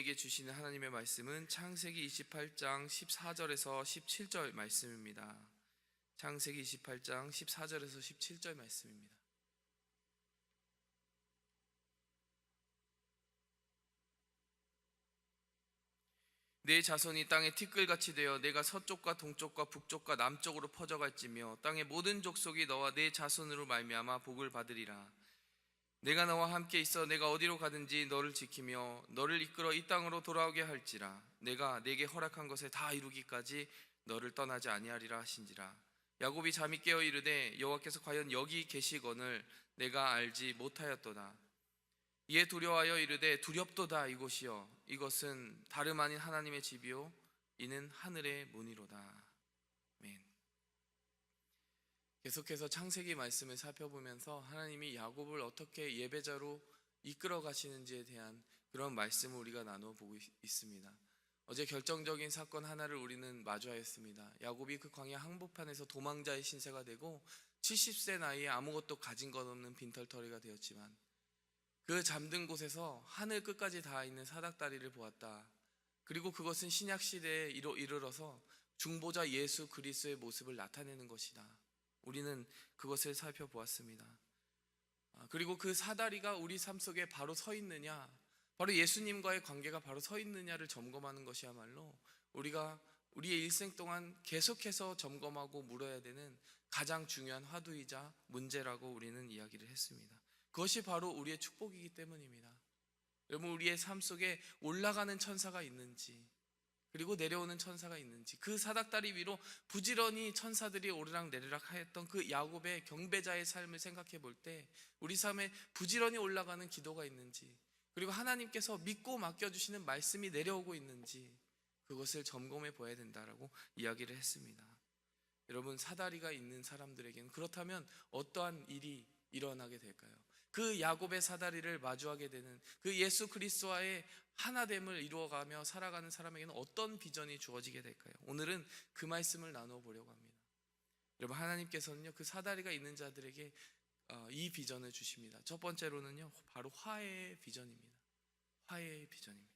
우리에게 주시는 하나님의 말씀은 창세기 28장 14절에서 17절 말씀입니다. 창세기 28장 14절에서 17절 말씀입니다. 내 자손이 땅의 티끌같이 되어 내가 서쪽과 동쪽과 북쪽과 남쪽으로 퍼져갈지며 땅의 모든 족속이 너와 내 자손으로 말미암아 복을 받으리라. 내가 너와 함께 있어 내가 어디로 가든지 너를 지키며 너를 이끌어 이 땅으로 돌아오게 할지라. 내가 내게 허락한 것에 다 이루기까지 너를 떠나지 아니하리라 하신지라. 야곱이 잠이 깨어 이르되 여호와께서 과연 여기 계시거늘 내가 알지 못하였도다. 이에 두려워하여 이르되 두렵도다 이곳이여 이것은 다름 아닌 하나님의 집이요 이는 하늘의 문이로다. 아멘. 계속해서 창세기 말씀을 살펴보면서 하나님이 야곱을 어떻게 예배자로 이끌어 가시는지에 대한 그런 말씀을 우리가 나누어 보고 있- 있습니다. 어제 결정적인 사건 하나를 우리는 마주하였습니다. 야곱이 그 광야 항복판에서 도망자의 신세가 되고 70세 나이에 아무것도 가진 것 없는 빈털터리가 되었지만 그 잠든 곳에서 하늘 끝까지 닿아 있는 사닥다리를 보았다. 그리고 그것은 신약 시대에 이르- 이르러서 중보자 예수 그리스도의 모습을 나타내는 것이다. 우리는 그것을 살펴보았습니다. 아, 그리고 그 사다리가 우리 삶 속에 바로 서 있느냐, 바로 예수님과의 관계가 바로 서 있느냐를 점검하는 것이야말로 우리가 우리의 일생 동안 계속해서 점검하고 물어야 되는 가장 중요한 화두이자 문제라고 우리는 이야기를 했습니다. 그것이 바로 우리의 축복이기 때문입니다. 여러분 우리의 삶 속에 올라가는 천사가 있는지 그리고 내려오는 천사가 있는지 그 사닥다리 위로 부지런히 천사들이 오르락 내리락 하였던 그 야곱의 경배자의 삶을 생각해 볼 때 우리 삶에 부지런히 올라가는 기도가 있는지 그리고 하나님께서 믿고 맡겨주시는 말씀이 내려오고 있는지 그것을 점검해 보아야 된다라고 이야기를 했습니다. 여러분 사다리가 있는 사람들에게는 그렇다면 어떠한 일이 일어나게 될까요? 그 야곱의 사다리를 마주하게 되는 그 예수 그리스도와의 하나됨을 이루어가며 살아가는 사람에게는 어떤 비전이 주어지게 될까요? 오늘은 그 말씀을 나누어 보려고 합니다. 여러분 하나님께서는요 그 사다리가 있는 자들에게 어, 이 비전을 주십니다. 첫 번째로는요 바로 화해의 비전입니다. 화해의 비전입니다.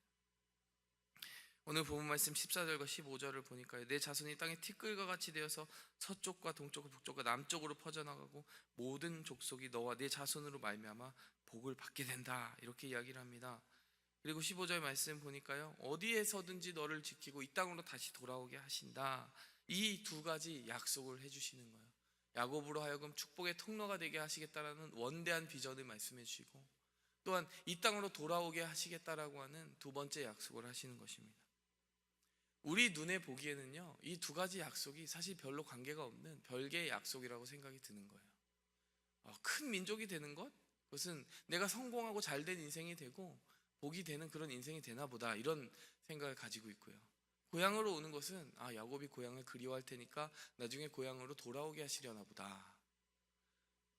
오늘 본문 말씀 14절과 15절을 보니까요. 내 자손이 땅의 티끌과 같이 되어서 서쪽과 동쪽과 북쪽과 남쪽으로 퍼져나가고 모든 족속이 너와 내 자손으로 말미암아 복을 받게 된다. 이렇게 이야기를 합니다. 그리고 15절 말씀 보니까요. 어디에서든지 너를 지키고 이 땅으로 다시 돌아오게 하신다. 이 두 가지 약속을 해 주시는 거예요. 야곱으로 하여금 축복의 통로가 되게 하시겠다라는 원대한 비전을 말씀해 주시고 또한 이 땅으로 돌아오게 하시겠다라고 하는 두 번째 약속을 하시는 것입니다. 우리 눈에 보기에는요, 이 두 가지 약속이 사실 별로 관계가 없는 별개의 약속이라고 생각이 드는 거예요. 어, 큰 민족이 되는 것? 그것은 내가 성공하고 잘된 인생이 되고 복이 되는 그런 인생이 되나 보다 이런 생각을 가지고 있고요. 고향으로 오는 것은 아 야곱이 고향을 그리워할 테니까 나중에 고향으로 돌아오게 하시려나 보다.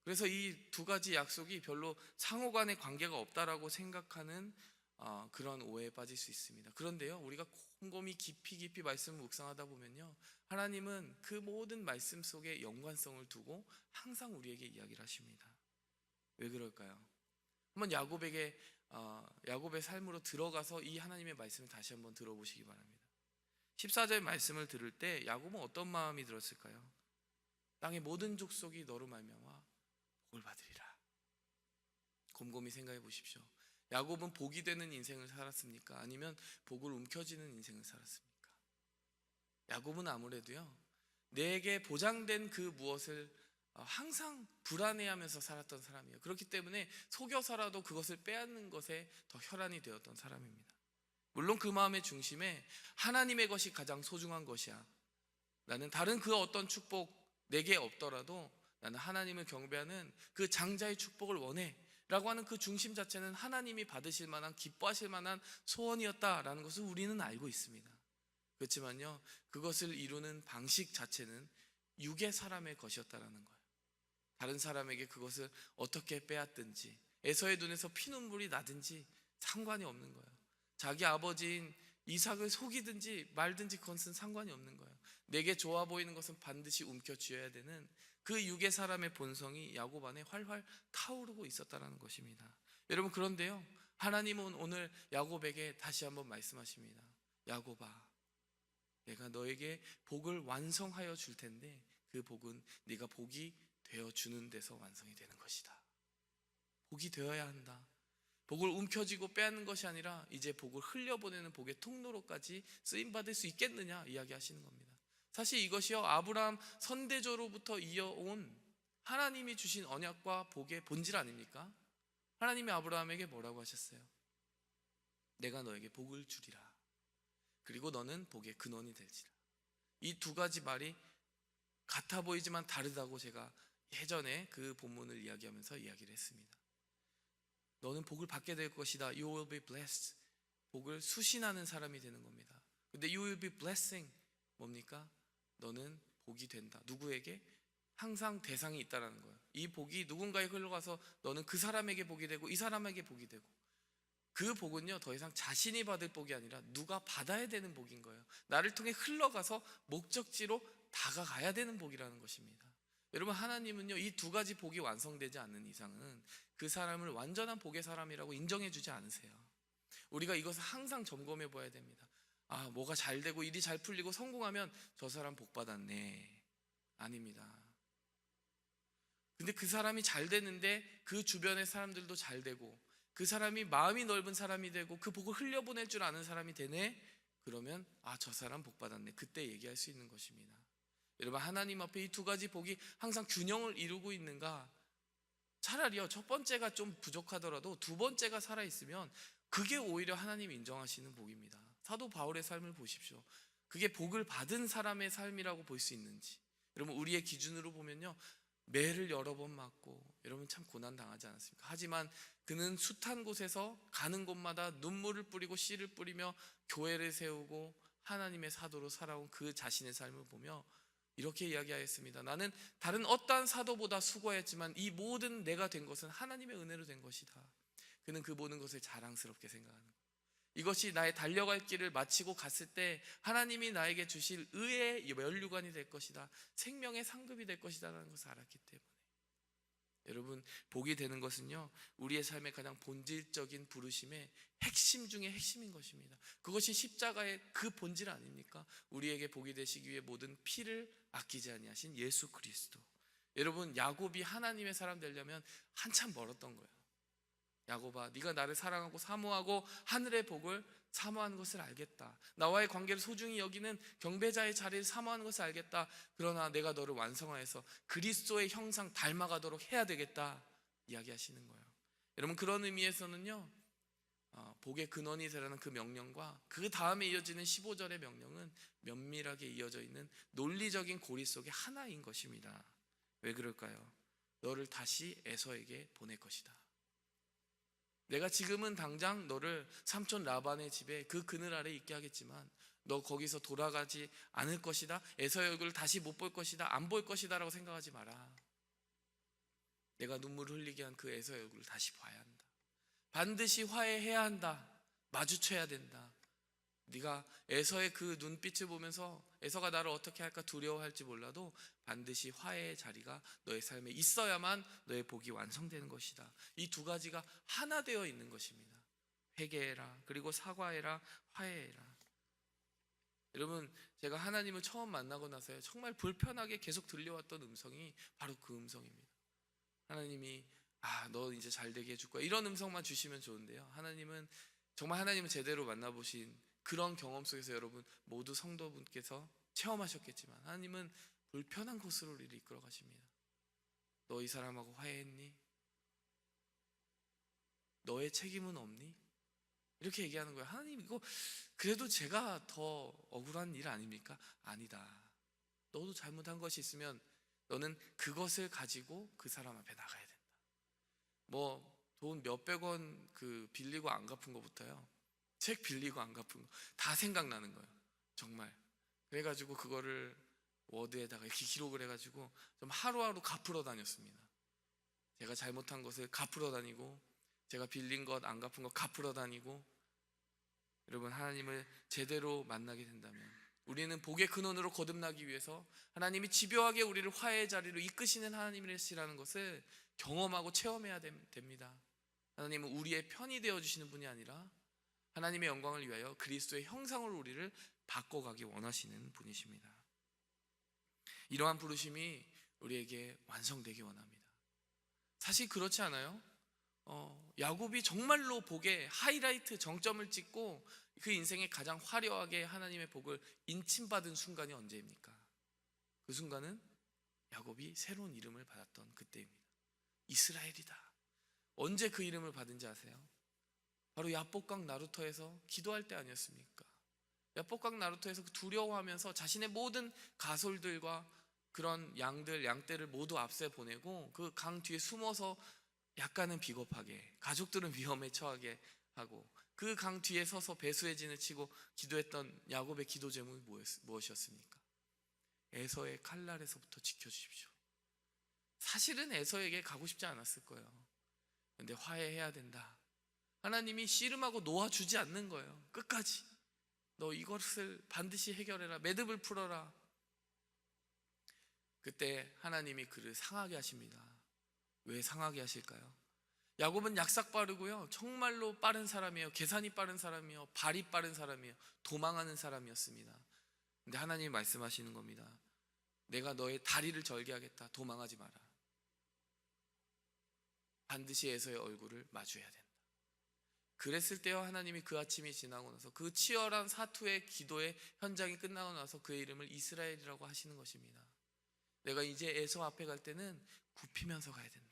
그래서 이 두 가지 약속이 별로 상호간의 관계가 없다라고 생각하는 어, 그런 오해에 빠질 수 있습니다. 그런데요, 우리가 곰곰이 깊이 깊이 말씀을 묵상하다 보면요, 하나님은 그 모든 말씀 속에 연관성을 두고 항상 우리에게 이야기를 하십니다. 왜 그럴까요? 한번 야곱에게 어, 야곱의 삶으로 들어가서 이 하나님의 말씀을 다시 한번 들어보시기 바랍니다. 14절 말씀을 들을 때 야곱은 어떤 마음이 들었을까요? 땅의 모든 족속이 너로 말미암아 복을 받으리라. 곰곰이 생각해 보십시오. 야곱은 복이 되는 인생을 살았습니까? 아니면 복을 움켜쥐는 인생을 살았습니까? 야곱은 아무래도요. 내게 보장된 그 무엇을 어, 항상 불안해하면서 살았던 사람이에요. 그렇기 때문에 속여서라도 그것을 빼앗는 것에 더 혈안이 되었던 사람입니다. 물론 그 마음의 중심에 하나님의 것이 가장 소중한 것이야. 나는 다른 그 어떤 축복 내게 없더라도 나는 하나님을 경배하는 그 장자의 축복을 원해. 라고 하는 그 중심 자체는 하나님이 받으실 만한 기뻐하실 만한 소원이었다라는 것을 우리는 알고 있습니다. 그렇지만요, 그것을 이루는 방식 자체는 육의 사람의 것이었다라는 거예요. 다른 사람에게 그것을 어떻게 빼앗든지, 에서의 눈에서 피눈물이 나든지 상관이 없는 거예요. 자기 아버지인 이삭을 속이든지 말든지 그것은 상관이 없는 거예요. 내게 좋아 보이는 것은 반드시 움켜쥐어야 되는 그 육의 사람의 본성이 야곱 안에 활활 타오르고 있었다라는 것입니다. 여러분 그런데요. 하나님은 오늘 야곱에게 다시 한번 말씀하십니다. 야곱아, 내가 너에게 복을 완성하여 줄 텐데 그 복은 네가 복이 되어 주는 데서 완성이 되는 것이다. 복이 되어야 한다. 복을 움켜쥐고 빼앗는 것이 아니라 이제 복을 흘려보내는 복의 통로로까지 쓰임 받을 수 있겠느냐 이야기하시는 겁니다. 사실 이것이요 아브라함 선대조로부터 이어온 하나님이 주신 언약과 복의 본질 아닙니까? 하나님이 아브라함에게 뭐라고 하셨어요? 내가 너에게 복을 주리라. 그리고 너는 복의 근원이 될지라. 이 두 가지 말이 같아 보이지만 다르다고 제가 예전에 그 본문을 이야기하면서 이야기를 했습니다. 너는 복을 받게 될 것이다. You will be blessed. 복을 수신하는 사람이 되는 겁니다. 근데 you will be blessing 뭡니까? 너는 복이 된다. 누구에게? 항상 대상이 있다라는 거예요. 이 복이 누군가에 흘러가서 너는 그 사람에게 복이 되고 이 사람에게 복이 되고 그 복은요 더 이상 자신이 받을 복이 아니라 누가 받아야 되는 복인 거예요. 나를 통해 흘러가서 목적지로 다가가야 되는 복이라는 것입니다. 여러분 하나님은요 이 두 가지 복이 완성되지 않는 이상은 그 사람을 완전한 복의 사람이라고 인정해 주지 않으세요. 우리가 이것을 항상 점검해 봐야 됩니다. 아, 뭐가 잘 되고 일이 잘 풀리고 성공하면 저 사람 복 받았네. 아닙니다. 근데 그 사람이 잘 되는데 그 주변의 사람들도 잘 되고 그 사람이 마음이 넓은 사람이 되고 그 복을 흘려보낼 줄 아는 사람이 되네. 그러면 아, 저 사람 복 받았네. 그때 얘기할 수 있는 것입니다. 여러분 하나님 앞에 이 두 가지 복이 항상 균형을 이루고 있는가? 차라리요 첫 번째가 좀 부족하더라도 두 번째가 살아 있으면 그게 오히려 하나님 인정하시는 복입니다. 사도 바울의 삶을 보십시오. 그게 복을 받은 사람의 삶이라고 볼 수 있는지. 여러분 우리의 기준으로 보면요 매를 여러 번 맞고 여러분 참 고난 당하지 않았습니까? 하지만 그는 숱한 곳에서 가는 곳마다 눈물을 뿌리고 씨를 뿌리며 교회를 세우고 하나님의 사도로 살아온 그 자신의 삶을 보며 이렇게 이야기하였습니다. 나는 다른 어떠한 사도보다 수고했지만 이 모든 내가 된 것은 하나님의 은혜로 된 것이다. 그는 그 모든 것을 자랑스럽게 생각하는 거예요. 이것이 나의 달려갈 길을 마치고 갔을 때 하나님이 나에게 주실 의의 면류관이 될 것이다. 생명의 상급이 될 것이다라는 것을 알았기 때문에 여러분 복이 되는 것은요 우리의 삶의 가장 본질적인 부르심의 핵심 중의 핵심인 것입니다. 그것이 십자가의 그 본질 아닙니까? 우리에게 복이 되시기 위해 모든 피를 아끼지 아니하신 예수 그리스도. 여러분 야곱이 하나님의 사람 되려면 한참 멀었던 거예요. 야곱아, 네가 나를 사랑하고 사모하고 하늘의 복을 사모하는 것을 알겠다. 나와의 관계를 소중히 여기는 경배자의 자리를 사모하는 것을 알겠다. 그러나 내가 너를 완성하여서 그리스도의 형상 닮아가도록 해야 되겠다. 이야기하시는 거예요. 여러분 그런 의미에서는요. 어, 복의 근원이 되라는 그 명령과 그 다음에 이어지는 15절의 명령은 면밀하게 이어져 있는 논리적인 고리 속의 하나인 것입니다. 왜 그럴까요? 너를 다시 에서에게 보낼 것이다. 내가 지금은 당장 너를 삼촌 라반의 집에 그 그늘 아래 있게 하겠지만 너 거기서 돌아가지 않을 것이다. 에서의 얼굴을 다시 못 볼 것이다. 안 볼 것이다라고 생각하지 마라. 내가 눈물을 흘리게 한 그 에서의 얼굴을 다시 봐야 한다. 반드시 화해해야 한다. 마주쳐야 된다. 네가 에서의 그 눈빛을 보면서 에서가 나를 어떻게 할까 두려워할지 몰라도 반드시 화해의 자리가 너의 삶에 있어야만 너의 복이 완성되는 것이다. 이 두 가지가 하나 되어 있는 것입니다. 회개해라. 그리고 사과해라. 화해해라. 여러분, 제가 하나님을 처음 만나고 나서요. 정말 불편하게 계속 들려왔던 음성이 바로 그 음성입니다. 하나님이 아, 너 이제 잘 되게 해줄 거야. 이런 음성만 주시면 좋은데요. 하나님은 정말 하나님을 제대로 만나보신 그런 경험 속에서 여러분 모두 성도분께서 체험하셨겠지만 하나님은 불편한 곳으로 우리를 이끌어 가십니다. 너 이 사람하고 화해했니? 너의 책임은 없니? 이렇게 얘기하는 거예요. 하나님 이거 그래도 제가 더 억울한 일 아닙니까? 아니다. 너도 잘못한 것이 있으면 너는 그것을 가지고 그 사람 앞에 나가야 된다. 뭐 돈 몇백 원 그 빌리고 안 갚은 것부터요. 책 빌리고 안 갚은 거 다 생각나는 거예요. 정말. 그래가지고 그거를 워드에다가 이렇게 기록을 해가지고 좀 하루하루 갚으러 다녔습니다. 제가 잘못한 것을 갚으러 다니고 제가 빌린 것 안 갚은 것 갚으러 다니고 여러분 하나님을 제대로 만나게 된다면 우리는 복의 근원으로 거듭나기 위해서 하나님이 집요하게 우리를 화해의 자리로 이끄시는 하나님이시라는 것을 경험하고 체험해야 됩니다. 하나님은 우리의 편이 되어 주시는 분이 아니라 하나님의 영광을 위하여 그리스도의 형상으로 우리를 바꿔가기 원하시는 분이십니다. 이러한 부르심이 우리에게 완성되기 원합니다. 사실 그렇지 않아요? 어, 야곱이 정말로 복에 하이라이트 정점을 찍고 그 인생에 가장 화려하게 하나님의 복을 인침받은 순간이 언제입니까? 그 순간은 야곱이 새로운 이름을 받았던 그때입니다. 이스라엘이다. 언제 그 이름을 받은지 아세요? 바로 야복강 나루터에서 기도할 때 아니었습니까? 야복강 나루터에서 그 두려워하면서 자신의 모든 가솔들과 그런 양들, 양떼를 모두 앞세 보내고 그 강 뒤에 숨어서 약간은 비겁하게 가족들은 위험에 처하게 하고 그 강 뒤에 서서 배수의 진을 치고 기도했던 야곱의 기도 제목이 무엇- 무엇이었습니까? 에서의 칼날에서부터 지켜주십시오. 사실은 에서에게 가고 싶지 않았을 거예요. 근데 화해해야 된다. 하나님이 씨름하고 놓아주지 않는 거예요. 끝까지. 너 이것을 반드시 해결해라. 매듭을 풀어라. 그때 하나님이 그를 상하게 하십니다. 왜 상하게 하실까요? 야곱은 약삭 빠르고요. 정말로 빠른 사람이에요. 계산이 빠른 사람이요. 발이 빠른 사람이에요. 도망하는 사람이었습니다. 근데 하나님이 말씀하시는 겁니다. 내가 너의 다리를 절개하겠다. 도망하지 마라. 반드시 에서의 얼굴을 마주해야 된다. 그랬을 때요 하나님이 그 아침이 지나고 나서 그 치열한 사투의 기도의 현장이 끝나고 나서 그의 이름을 이스라엘이라고 하시는 것입니다. 내가 이제 에서 앞에 갈 때는 굽히면서 가야 된다.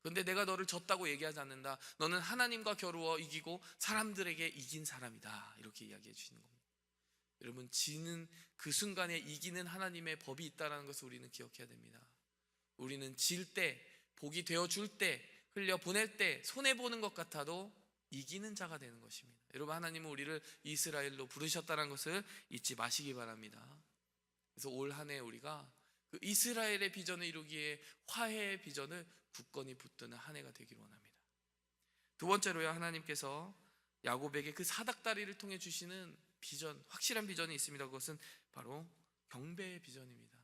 그런데 내가 너를 졌다고 얘기하지 않는다. 너는 하나님과 겨루어 이기고 사람들에게 이긴 사람이다. 이렇게 이야기해 주시는 겁니다. 여러분 지는 그 순간에 이기는 하나님의 법이 있다라는 것을 우리는 기억해야 됩니다. 우리는 질 때, 복이 되어 줄 때, 흘려 보낼 때 손해 보는 것 같아도 이기는 자가 되는 것입니다. 여러분 하나님은 우리를 이스라엘로 부르셨다는 것을 잊지 마시기 바랍니다. 그래서 올 한 해 우리가 그 이스라엘의 비전을 이루기에 화해의 비전을 굳건히 붙드는 한 해가 되기를 원합니다. 두 번째로요 하나님께서 야곱에게 그 사닥다리를 통해 주시는 비전, 확실한 비전이 있습니다. 그것은 바로 경배의 비전입니다.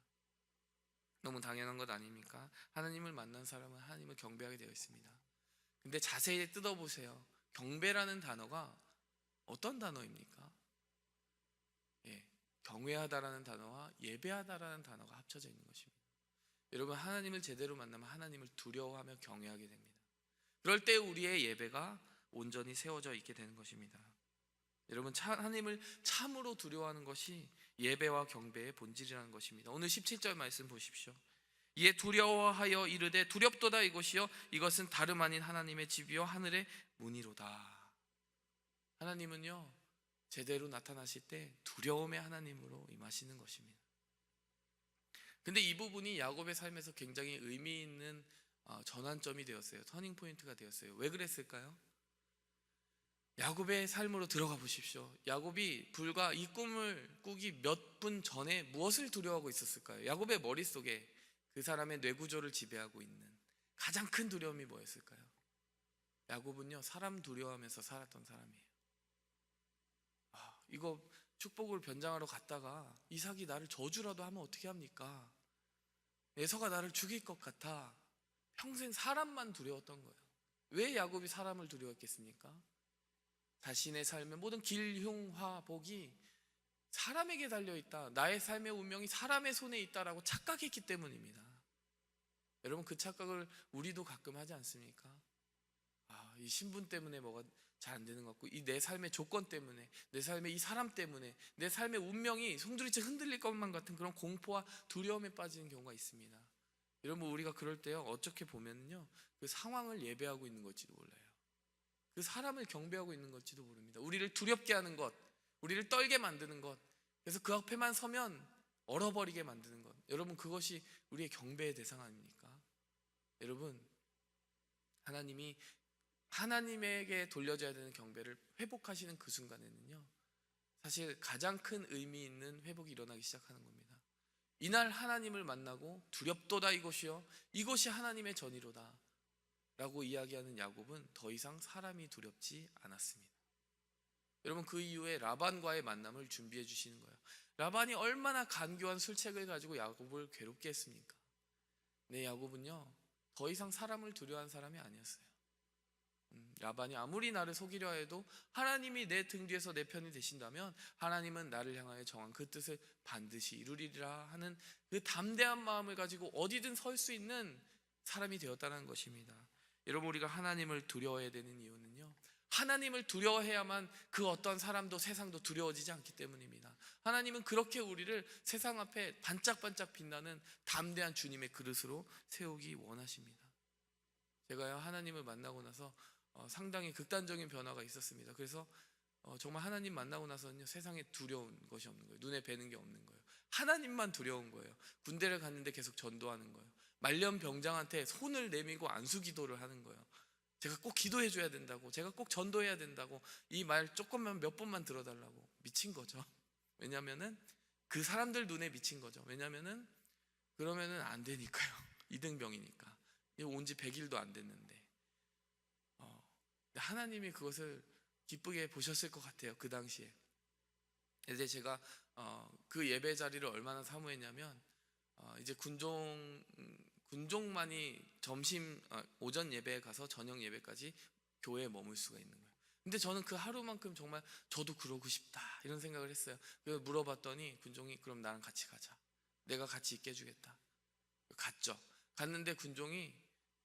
너무 당연한 것 아닙니까? 하나님을 만난 사람은 하나님을 경배하게 되어 있습니다. 근데 자세히 뜯어보세요. 경배라는 단어가 어떤 단어입니까? 예, 경외하다라는 단어와 예배하다라는 단어가 합쳐져 있는 것입니다. 여러분 하나님을 제대로 만나면 하나님을 두려워하며 경외하게 됩니다. 그럴 때 우리의 예배가 온전히 세워져 있게 되는 것입니다. 여러분 차- 하나님을 참으로 두려워하는 것이 예배와 경배의 본질이라는 것입니다. 오늘 17절 말씀 보십시오. 이에 두려워하여 이르되 두렵도다 이것이요 이것은 다름 아닌 하나님의 집이요 하늘의 문이로다. 하나님은요 제대로 나타나실 때 두려움의 하나님으로 임하시는 것입니다. 근데 이 부분이 야곱의 삶에서 굉장히 의미 있는 어, 전환점이 되었어요. 터닝 포인트가 되었어요. 왜 그랬을까요? 야곱의 삶으로 들어가 보십시오. 야곱이 불과 이 꿈을 꾸기 몇 분 전에 무엇을 두려워하고 있었을까요? 야곱의 머릿속에 그 사람의 뇌구조를 지배하고 있는 가장 큰 두려움이 뭐였을까요? 야곱은요, 사람 두려워하면서 살았던 사람이에요. 아, 이거 축복을 변장하러 갔다가 이삭이 나를 저주라도 하면 어떻게 합니까? 에서가 나를 죽일 것 같아. 평생 사람만 두려웠던 거예요. 왜 야곱이 사람을 두려웠겠습니까? 자신의 삶의 모든 길흉화복이 사람에게 달려 있다. 나의 삶의 운명이 사람의 손에 있다라고 착각했기 때문입니다. 여러분 그 착각을 우리도 가끔 하지 않습니까? 아, 이 신분 때문에 뭐가 잘 안 되는 것 같고 이 내 삶의 조건 때문에 내 삶의 이 사람 때문에 내 삶의 운명이 송두리째 흔들릴 것만 같은 그런 공포와 두려움에 빠지는 경우가 있습니다. 여러분 우리가 그럴 때요 어떻게 보면요 그 상황을 예배하고 있는 걸지도 몰라요. 그 사람을 경배하고 있는 걸지도 모릅니다. 우리를 두렵게 하는 것, 우리를 떨게 만드는 것, 그래서 그 앞에만 서면 얼어버리게 만드는 것. 여러분 그것이 우리의 경배의 대상 아닙니까? 여러분 하나님이 하나님에게 돌려져야 되는 경배를 회복하시는 그 순간에는요. 사실 가장 큰 의미 있는 회복이 일어나기 시작하는 겁니다. 이날 하나님을 만나고 두렵도다 이것이요. 이것이 하나님의 전이로다. 라고 이야기하는 야곱은 더 이상 사람이 두렵지 않았습니다. 여러분 그 이후에 라반과의 만남을 준비해 주시는 거예요. 라반이 얼마나 간교한 술책을 가지고 야곱을 괴롭게 했습니까? 네, 야곱은요 더 이상 사람을 두려워한 사람이 아니었어요. 음, 라반이 아무리 나를 속이려 해도 하나님이 내 등 뒤에서 내 편이 되신다면 하나님은 나를 향하여 정한 그 뜻을 반드시 이루리라 하는 그 담대한 마음을 가지고 어디든 설 수 있는 사람이 되었다는 것입니다. 여러분 우리가 하나님을 두려워해야 되는 이유는요. 하나님을 두려워해야만 그 어떤 사람도 세상도 두려워지지 않기 때문입니다. 하나님은 그렇게 우리를 세상 앞에 반짝반짝 빛나는 담대한 주님의 그릇으로 세우기 원하십니다. 제가요 하나님을 만나고 나서 어, 상당히 극단적인 변화가 있었습니다. 그래서 어, 정말 하나님 만나고 나서는요 세상에 두려운 것이 없는 거예요. 눈에 뵈는 게 없는 거예요. 하나님만 두려운 거예요. 군대를 갔는데 계속 전도하는 거예요. 말년 병장한테 손을 내밀고 안수 기도를 하는 거예요. 제가 꼭 기도해 줘야 된다고, 제가 꼭 전도해야 된다고 이 말 조금만 몇 번만 들어달라고 미친 거죠. 왜냐하면은 그 사람들 눈에 미친 거죠. 왜냐하면은 그러면은 안 되니까요. 이등병이니까 온 지 100일도 안 됐는데 어, 하나님이 그것을 기쁘게 보셨을 것 같아요. 그 당시에 이제 제가 어, 그 예배 자리를 얼마나 사모했냐면 어, 이제 군종 음, 군종만이 점심 아, 오전 예배에 가서 저녁 예배까지 교회에 머물 수가 있는 거예요. 근데 저는 그 하루만큼 정말 저도 그러고 싶다 이런 생각을 했어요. 그래서 물어봤더니 군종이 그럼 나랑 같이 가자. 내가 같이 있게 해주겠다. 갔죠. 갔는데 군종이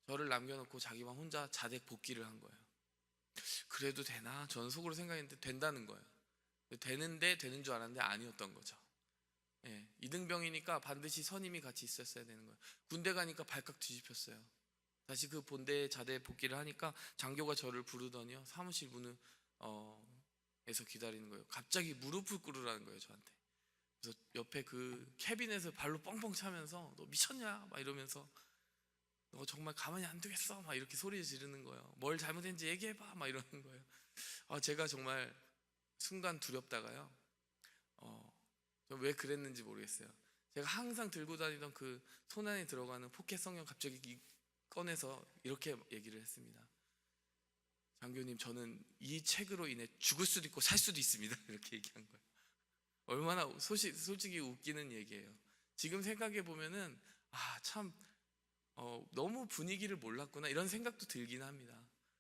저를 남겨놓고 자기만 혼자 자택 복귀를 한 거예요. 그래도 되나? 저는 속으로 생각했는데 된다는 거예요. 되는데 되는 줄 알았는데 아니었던 거죠. 예, 이등병이니까 반드시 선임이 같이 있었어야 되는 거예요. 군대 가니까 발칵 뒤집혔어요. 다시 그 본대 자대 복귀를 하니까 장교가 저를 부르더니요 사무실 문을 어, 에서 기다리는 거예요. 갑자기 무릎을 꿇으라는 거예요 저한테. 그래서 옆에 그 캐빈에서 발로 뻥뻥 차면서 너 미쳤냐 막 이러면서 너 정말 가만히 안 두겠어 막 이렇게 소리 지르는 거예요. 뭘 잘못했는지 얘기해봐 막 이러는 거예요. 아 제가 정말 순간 두렵다가요. 어, 저왜 그랬는지 모르겠어요. 제가 항상 들고 다니던 그 손 안에 들어가는 포켓 성경 갑자기 이- 꺼내서 이렇게 얘기를 했습니다. 장교님, 저는 이 책으로 인해 죽을 수도 있고 살 수도 있습니다. 이렇게 얘기한 거예요. 얼마나 소시, 솔직히 웃기는 얘기예요. 지금 생각해 보면은 아 참 어, 너무 분위기를 몰랐구나 이런 생각도 들긴 합니다.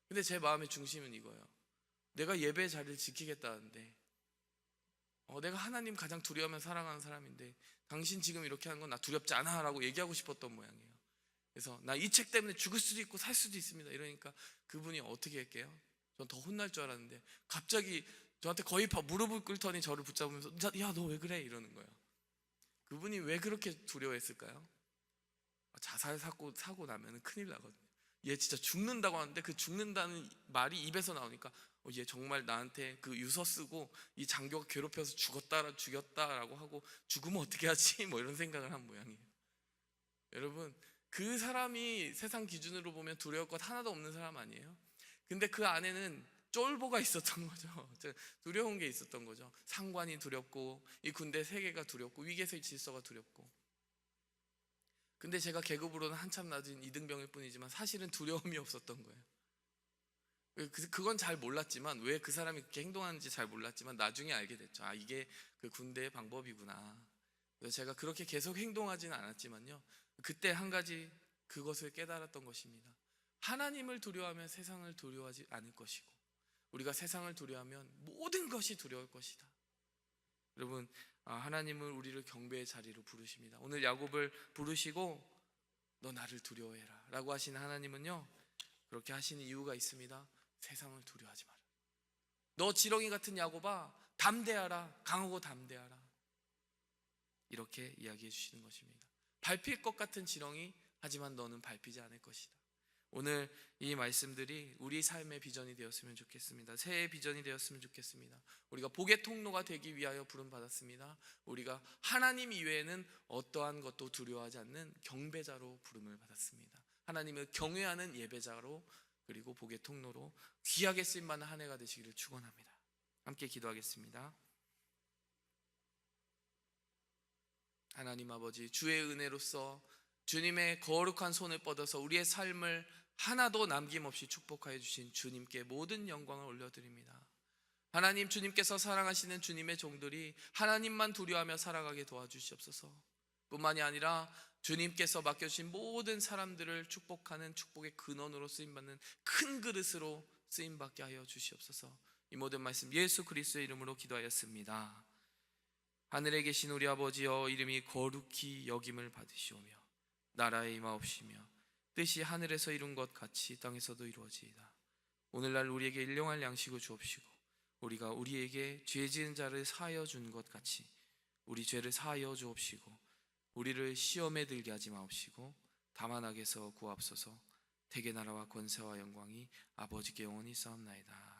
근데 제 마음의 중심은 이거예요. 내가 예배 자리를 지키겠다는데 어, 내가 하나님 가장 두려워하면 사랑하는 사람인데 당신 지금 이렇게 하는 건 나 두렵지 않아라고 얘기하고 싶었던 모양이에요. 그래서 나 이 책 때문에 죽을 수도 있고 살 수도 있습니다. 이러니까 그분이 어떻게 할게요? 전 더 혼날 줄 알았는데 갑자기 저한테 거의 바- 무릎을 꿇더니 저를 붙잡으면서 야 너 왜 그래 이러는 거예요. 그분이 왜 그렇게 두려워했을까요? 자살 사고 사고 나면은 큰일 나거든요. 얘 진짜 죽는다고 하는데 그 죽는다는 말이 입에서 나오니까 어, 얘 정말 나한테 그 유서 쓰고 이 장교가 괴롭혀서 죽었다 죽였다라고 하고 죽으면 어떻게 하지 뭐 이런 생각을 한 모양이에요. 여러분 그 사람이 세상 기준으로 보면 두려울 것 하나도 없는 사람 아니에요? 근데 그 안에는 쫄보가 있었던 거죠. 저 두려운 게 있었던 거죠. 상관이 두렵고 이 군대 세계가 두렵고 위계의 질서가 두렵고. 근데 제가 계급으로는 한참 낮은 이등병일 뿐이지만 사실은 두려움이 없었던 거예요. 그- 그건 잘 몰랐지만 왜 그 사람이 그렇게 행동하는지 잘 몰랐지만 나중에 알게 됐죠. 아 이게 그 군대의 방법이구나. 그래서 제가 그렇게 계속 행동하지는 않았지만요. 그때 한 가지 그것을 깨달았던 것입니다. 하나님을 두려워하면 세상을 두려워하지 않을 것이고 우리가 세상을 두려워하면 모든 것이 두려울 것이다. 여러분 아, 하나님은 우리를 경배의 자리로 부르십니다. 오늘 야곱을 부르시고 너 나를 두려워해라 라고 하시는 하나님은요 그렇게 하시는 이유가 있습니다. 세상을 두려워하지 마라. 너 지렁이 같은 야곱아 담대하라 강하고 담대하라 이렇게 이야기해 주시는 것입니다. 밟힐 것 같은 지렁이 하지만 너는 밟히지 않을 것이다. 오늘 이 말씀들이 우리 삶의 비전이 되었으면 좋겠습니다. 새해 비전이 되었으면 좋겠습니다. 우리가 복의 통로가 되기 위하여 부름 받았습니다. 우리가 하나님 이외에는 어떠한 것도 두려워하지 않는 경배자로 부름을 받았습니다. 하나님을 경외하는 예배자로 그리고 복의 통로로 귀하게 쓰임 받는 한 해가 되시기를 축원합니다. 함께 기도하겠습니다. 하나님 아버지 주의 은혜로서 주님의 거룩한 손을 뻗어서 우리의 삶을 하나도 남김없이 축복하여 주신 주님께 모든 영광을 올려드립니다. 하나님 주님께서 사랑하시는 주님의 종들이 하나님만 두려워하며 살아가게 도와주시옵소서. 뿐만이 아니라 주님께서 맡겨주신 모든 사람들을 축복하는 축복의 근원으로 쓰임받는 큰 그릇으로 쓰임 받게 하여 주시옵소서. 이 모든 말씀 예수 그리스도의 이름으로 기도하였습니다. 하늘에 계신 우리 아버지여 이름이 거룩히 여김을 받으시오며 나라의 임하옵시며 뜻이 하늘에서 이룬 것 같이 땅에서도 이루어지이다. 오늘날 우리에게 일용할 양식을 주옵시고 우리가 우리에게 죄 지은 자를 사하여 준 것 같이 우리 죄를 사하여 주옵시고 우리를 시험에 들게 하지 마옵시고 다만 악에서 구하옵소서 대개 나라와 권세와 영광이 아버지께 영원히 싸움나이다.